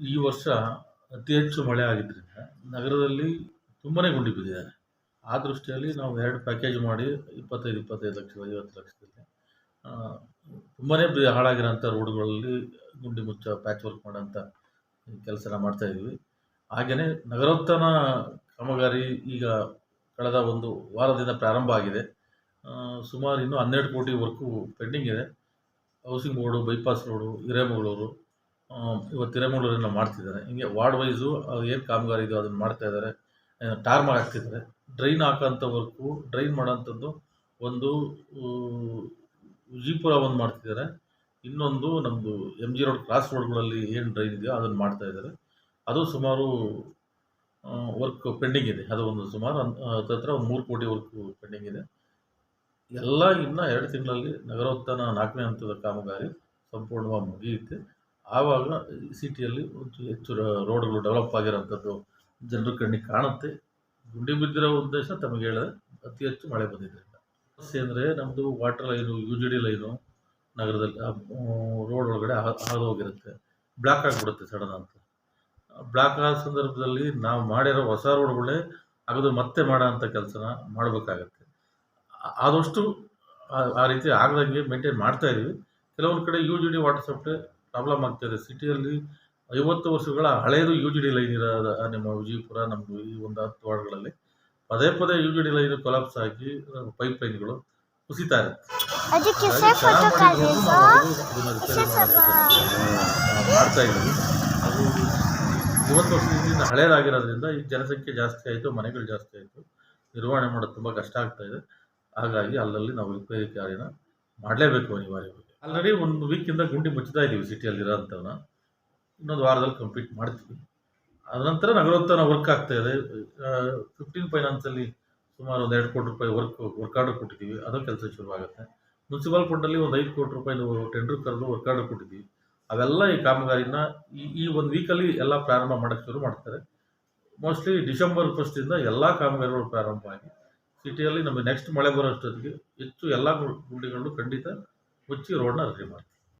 ಈ ವರ್ಷ ಅತಿ ಹೆಚ್ಚು ಮಳೆ ಆಗಿದ್ದರಿಂದ ನಗರದಲ್ಲಿ ತುಂಬನೇ ಗುಂಡಿ ಬಿದ್ದಿದ್ದಾರೆ. ಆ ದೃಷ್ಟಿಯಲ್ಲಿ ನಾವು ಎರಡು ಪ್ಯಾಕೇಜ್ ಮಾಡಿ ಇಪ್ಪತ್ತೈದು ಇಪ್ಪತ್ತೈದು ಲಕ್ಷ, ಐವತ್ತು ಲಕ್ಷದಲ್ಲಿ ತುಂಬನೇ ಹಾಳಾಗಿರೋಂಥ ರೋಡ್ಗಳಲ್ಲಿ ಗುಂಡಿ ಮುಚ್ಚ ಪ್ಯಾಚ್ ವರ್ಕ್ ಮಾಡೋಂಥ ಕೆಲಸನ ಮಾಡ್ತಾಯಿದ್ವಿ ಹಾಗೆಯೇ ನಗರೋತ್ಥಾನ ಕಾಮಗಾರಿ ಈಗ ಕಳೆದ ಒಂದು ವಾರದಿಂದ ಪ್ರಾರಂಭ ಆಗಿದೆ. ಸುಮಾರು ಇನ್ನೂ ಹನ್ನೆರಡು ಕೋಟಿ ವರ್ಕು ಪೆಂಡಿಂಗ್ ಇದೆ. Housing board, bypass road, Hiremagaluru ಇವತ್ತು ಹಿರೇಮಗಳೂರಿನ ಮಾಡ್ತಿದ್ದಾರೆ. ಹಿಂಗೆ ವಾರ್ಡ್ ವೈಸು ಏನು ಕಾಮಗಾರಿ ಇದೆಯೋ ಅದನ್ನು ಮಾಡ್ತಾ ಇದ್ದಾರೆ. ಟಾರ್ ಹಾಕ್ತಿದ್ದಾರೆ. ಡ್ರೈನ್ ಹಾಕೋಂಥ ವರ್ಕು ಡ್ರೈನ್ ಮಾಡೋಂಥದ್ದು ಒಂದು ವಿಜಯಪುರ ಒಂದು ಮಾಡ್ತಿದ್ದಾರೆ. ಇನ್ನೊಂದು ನಮ್ಮದು ಎಂ ಜಿ ರೋಡ್ ಕ್ರಾಸ್ ರೋಡ್ಗಳಲ್ಲಿ ಏನು ಡ್ರೈನ್ ಇದೆಯೋ ಅದನ್ನು ಮಾಡ್ತಾ ಇದ್ದಾರೆ. ಅದು ಸುಮಾರು ವರ್ಕ್ ಪೆಂಡಿಂಗ್ ಇದೆ. ಅದು ಒಂದು ಸುಮಾರು ಹತ್ರ ಒಂದು ಮೂರು ಕೋಟಿ ವರ್ಕ್ ಪೆಂಡಿಂಗ್ ಇದೆ. ಎಲ್ಲ ಇನ್ನು ಎರಡು ತಿಂಗಳಲ್ಲಿ ನಗರೋತ್ಥಾನ ನಾಲ್ಕನೇ ಹಂತದ ಕಾಮಗಾರಿ ಸಂಪೂರ್ಣವಾಗಿ ಮುಗಿಯುತ್ತೆ. ಆವಾಗ ಸಿಟಿಯಲ್ಲಿ ಒಂದು ಹೆಚ್ಚು ರೋಡ್ಗಳು ಡೆವಲಪ್ ಆಗಿರೋಂಥದ್ದು ಜನರ ಕಣ್ಣಿಗೆ ಕಾಣುತ್ತೆ. ಗುಂಡಿ ಬಿದ್ದಿರೋ ಉದ್ದೇಶ ತಮಗೆ ಹೇಳಿದೆ ಅತಿ ಹೆಚ್ಚು ಮಳೆ ಬಂದಿದ್ದರಿಂದ ಸಮಸ್ಯೆ ಅಂದರೆ ನಮ್ಮದು water line U G D line ನಗರದಲ್ಲಿ ರೋಡ್ ಒಳಗಡೆ ಹಾದು ಹೋಗಿರುತ್ತೆ. ಬ್ಲಾಕ್ ಆಗಿಬಿಡುತ್ತೆ ಸಡನ್ ಅಂತ. ಬ್ಲಾಕ್ ಆದ ಸಂದರ್ಭದಲ್ಲಿ ನಾವು ಮಾಡಿರೋ ಹೊಸ ರೋಡ್ಗಳೇ ಅಗದು ಮತ್ತೆ ಮಾಡೋ ಅಂಥ ಕೆಲಸನ ಮಾಡಬೇಕಾಗತ್ತೆ. ಆದಷ್ಟು ಆ- ಆ ರೀತಿ ಆಗದಂಗೆ ಮೇಂಟೈನ್ ಮಾಡ್ತಾ ಇದ್ದೀವಿ ಕೆಲವೊಂದು ಕಡೆ U G D water supply problem ಆಗ್ತಾಯಿದೆ ಸಿಟಿಯಲ್ಲಿ ಐವತ್ತು ವರ್ಷಗಳ ಹಳೆಯದು ಯು ಜಿ ಡಿ ಲೈನ್ ಇರೋದು ನಿಮ್ಮ ವಿಜಯಪುರ ನಮ್ಮ ಈ ಒಂದು ಹತ್ತು ವಾರ್ಡ್ಗಳಲ್ಲಿ. ಪದೇ ಪದೇ U G D line collapse ಆಗಿ ಪೈಪ್ ಲೈನ್ಗಳು ಕುಸಿತಾ ಇರುತ್ತೆ ಮಾಡ್ತಾ ಇದ್ದೀವಿ ಮೂವತ್ತು ವರ್ಷದಿಂದ ಹಳೆಯದಾಗಿರೋದ್ರಿಂದ ಈ ಜನಸಂಖ್ಯೆ ಜಾಸ್ತಿ ಆಯಿತು ಮನೆಗಳು ಜಾಸ್ತಿ ಆಯಿತು. ನಿರ್ವಹಣೆ ಮಾಡೋದು ತುಂಬ ಕಷ್ಟ ಆಗ್ತಾ ಇದೆ. ಹಾಗಾಗಿ ಅಲ್ಲಲ್ಲಿ ನಾವು ರಿಪೇರಿ ಕಾರ್ಯನ ಮಾಡಲೇಬೇಕು ಅನಿವಾರ್ಯವಾಗಿ. ಆಲ್ರೆಡಿ ಒಂದು ವೀಕಿಂದ ಗುಂಡಿ ಮುಚ್ಚುತ್ತಾ ಇದ್ದೀವಿ ಸಿಟಿಯಲ್ಲಿ ಇರೋಂಥವನ್ನ ಇನ್ನೊಂದು ವಾರದಲ್ಲಿ ಕಂಪ್ಲೀಟ್ ಮಾಡ್ತೀವಿ. ಅದ ನಂತರ ನಗರೋತ್ಥಾನ ವರ್ಕ್ ಆಗ್ತಾ ಇದೆ. ಫಿಫ್ಟೀನ್ ಫೈನಾನ್ಸಲ್ಲಿ ಸುಮಾರು ಒಂದು ಎರಡು ಕೋಟಿ ರೂಪಾಯಿ ವರ್ಕ್ ವರ್ಕ್ ಆರ್ಡರ್ ಕೊಟ್ಟಿದ್ದೀವಿ. ಅದು ಕೆಲಸ ಶುರುವಾಗುತ್ತೆ. ಮುನ್ಸಿಪಲ್ ಫಂಡಲ್ಲಿ ಒಂದು ಐದು ಕೋಟಿ ರೂಪಾಯಿ ಟೆಂಡರ್ ಕರೆದು ವರ್ಕ್ ಆರ್ಡರ್ ಕೊಟ್ಟಿದ್ದೀವಿ. ಅವೆಲ್ಲ ಈ ಕಾಮಗಾರಿನ ಈ ಈ ಒಂದು ವೀಕಲ್ಲಿ ಎಲ್ಲ ಪ್ರಾರಂಭ ಮಾಡೋಕ್ಕೆ ಶುರು ಮಾಡ್ತಾರೆ. ಮೋಸ್ಟ್ಲಿ ಡಿಸೆಂಬರ್ ಫಸ್ಟಿಂದ ಎಲ್ಲ ಕಾಮಗಾರಿಗಳು ಪ್ರಾರಂಭ ಆಗಿ ಸಿಟಿಯಲ್ಲಿ ನಮಗೆ ನೆಕ್ಸ್ಟ್ ಮಳೆ ಬರೋ ಅಷ್ಟೊತ್ತಿಗೆ ಹೆಚ್ಚು ಎಲ್ಲ ಗುಂಡಿಗಳು ಖಂಡಿತ ಮುಚ್ಚಿ ರೋಡ್ನ ರೆಡಿ ಮಾಡ್ತೀವಿ